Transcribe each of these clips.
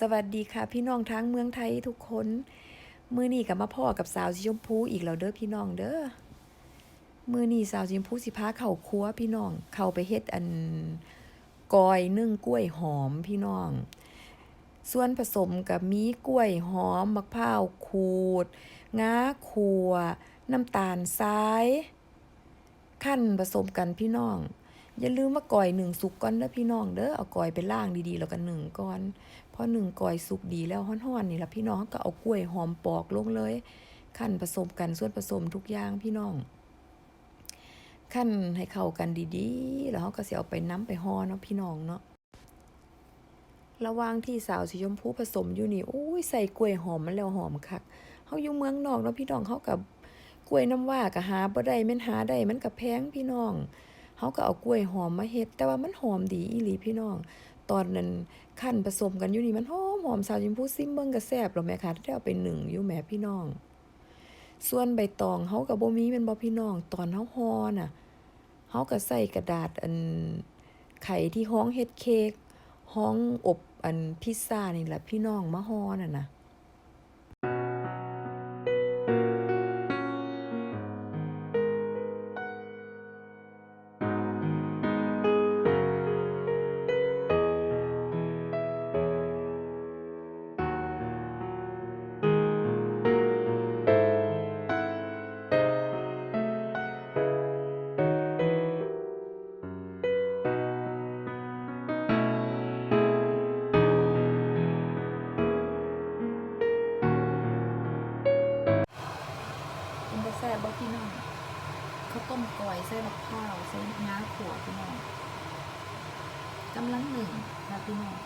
สวัสดีค่ะพี่น้องทั้งเมืองไทยทุกคนมือนี้กับมาพ่อกับสาวสีชมพูอีกแล้วเด้อพี่น้องเด้อมือนี้สาวสีชมพูสิพาเข่าครัวพี่น้องเข้าไปเฮ็ดอันกอยนึ่งกล้วยหอมพี่น้อง ส่วนผสมกับมีกล้วยหอมมะพร้าวขูดงาขัวน้ำตาลทราย ขั้นผสมกันพี่น้อง อย่าลืมว่าก่อยหนึ่งสุกก่อนเด้อพี่น้องเด้อเอาก่อยไปล่างดีๆ แล้วก็หนึ่งก่อนพอหนึ่งก่อยสุกดีแล้วฮ้อนๆนี่ละพี่น้องก็เอากล้วยหอมปอกลงเลยขั้นผสมกันส่วนผสมทุกอย่างพี่น้องขั้นให้เข้ากันดีๆ แล้วเขาก็สิเอาไปน้ำไปห่อเนาะพี่น้องเนาะระว่างที่สาวสีชมพูผสมอยู่นี่อุ้ยใส่กล้วยหอมมันแล้วหอมคักเฮาอยู่เมืองนอกเนาะพี่น้องเขากับกล้วยน้ำว้าก็หาบ่ได้แม่นหาได้มันก็แพงพี่น้อง เขาก็เอากล้วยหอมมาเฮ็ด แต่ว่ามันหอมดีอีหลีพี่น้อง ตอนนั้นขั้นผสมกันอยู่นี่มันหอมหอมสาวจิมพูซิมเบิ่งก็แซบแล้วแม่ค่ะที่เอาไปหนึ่งอยู่แหม่พี่น้อง ส่วนใบตองเขากับโบมีม่นบ่พี่น้อง ตอนเฮาห่อน่ะเขาก็ใส่กระดาษอันไข่ที่ห้องเฮ็ดเค้กห้องอบอันพิซซ่านี่แหละพี่น้องมาห่อน่ะนะ เป็นกระแสบ่พี่น้องข้าวต้มกอยใส่มะพร้าวใส่งาขั่วพี่น้องกำลังหนึ่งนะพี่น้อง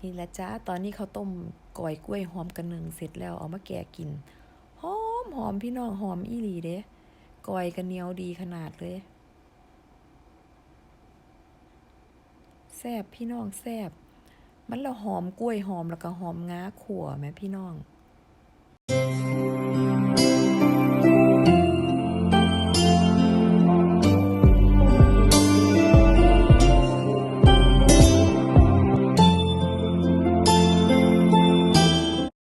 นี่ละจ้า ตอนนี้เขาต้มก่อยกล้วยหอมกันหนึ่งเสร็จแล้วเอามาแกะกิน หอมหอมพี่น้องหอมอีหลีเด้ก่อยกันเหนียวดีขนาดเลย ซบพี่น้องแซบมันละหอมกล้วยหอมแล้วก็หอมง้าขั่วแม่พี่น้อง